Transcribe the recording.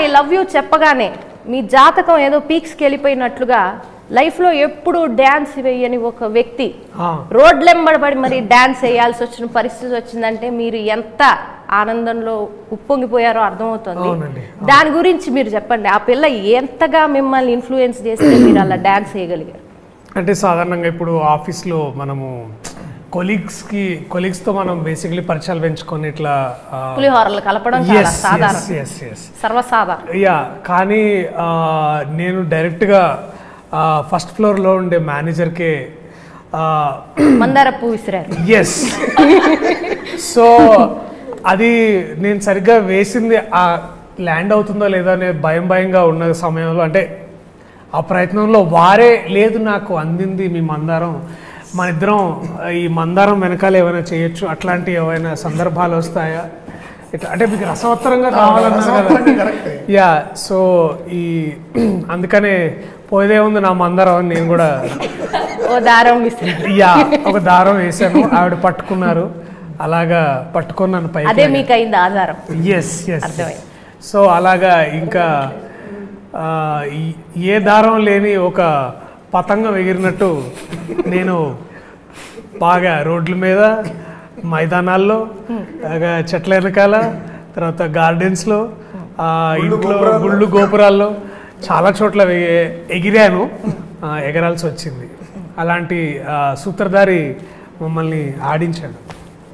I love you చెప్పగానే మీ జాతకం ఏదో పీక్స్కి వెళ్ళిపోయినట్లుగా లైఫ్లో ఎప్పుడు డ్యాన్స్ వేయని ఒక వ్యక్తి. రోడ్లెంబడబడి మరి డ్యాన్స్ వేయాల్సి వచ్చిన పరిస్థితి వచ్చిందంటే మీరు ఎంత ఆనందంలో ఉప్పొంగిపోయారో అర్థమవుతుంది. దాని గురించి మీరు చెప్పండి. ఆ పిల్ల ఎంతగా మిమ్మల్ని ఇన్ఫ్లుయెన్స్ చేస్తే మీరు అలా డ్యాన్స్ వేయగలిగారు? అంటే సాధారణంగా ఇప్పుడు ఆఫీస్లో మనము కొలీగ్స్కి కొలీగ్స్తో మనం బేసిక్లీ పరిచయాలు పెంచుకొని ఇట్లా పులిహోరలు కలపడం. సర్వసాధారణం. యా కానీ నేను డైరెక్ట్గా ఫస్ట్ ఫ్లోర్లో ఉండే మేనేజర్కే మందార పువ్వు విసిరారు. ఎస్ సో అది నేను సరిగ్గా వేసింది ఆ ల్యాండ్ అవుతుందో లేదో అనే భయం భయంగా ఉన్న సమయంలో అంటే ఆ ప్రయత్నంలో వారే లేదు నాకు అందింది మీ మందారం. మన ఇద్దరం ఈ మందారం వెనకాల ఏమైనా చేయొచ్చు? అట్లాంటి ఏమైనా సందర్భాలు వస్తాయా? ఇట్లా అంటే మీకు రసవత్తరంగా కావాలన్నారు కదా. యా సో ఈ అందుకనే పోయేదే ఉంది నా మందారం అని నేను కూడా దారం యా ఒక దారం వేసాను ఆవిడ పట్టుకున్నారు. అలాగా పట్టుకొని నన్ను అదే మీకు అయింది ఆధారం ఎస్ ఎస్. సో అలాగా ఇంకా ఏ దారం లేని ఒక పతంగం ఎగిరినట్టు నేను బాగా రోడ్ల మీద మైదానాల్లో చెట్ల వెనకాల తర్వాత గార్డెన్స్లో ఇంట్లో గుళ్ళు గోపురాల్లో చాలా చోట్ల ఎగిరాను. ఎగరాల్సి వచ్చింది. అలాంటి సూత్రధారి మమ్మల్ని ఆడించాడు.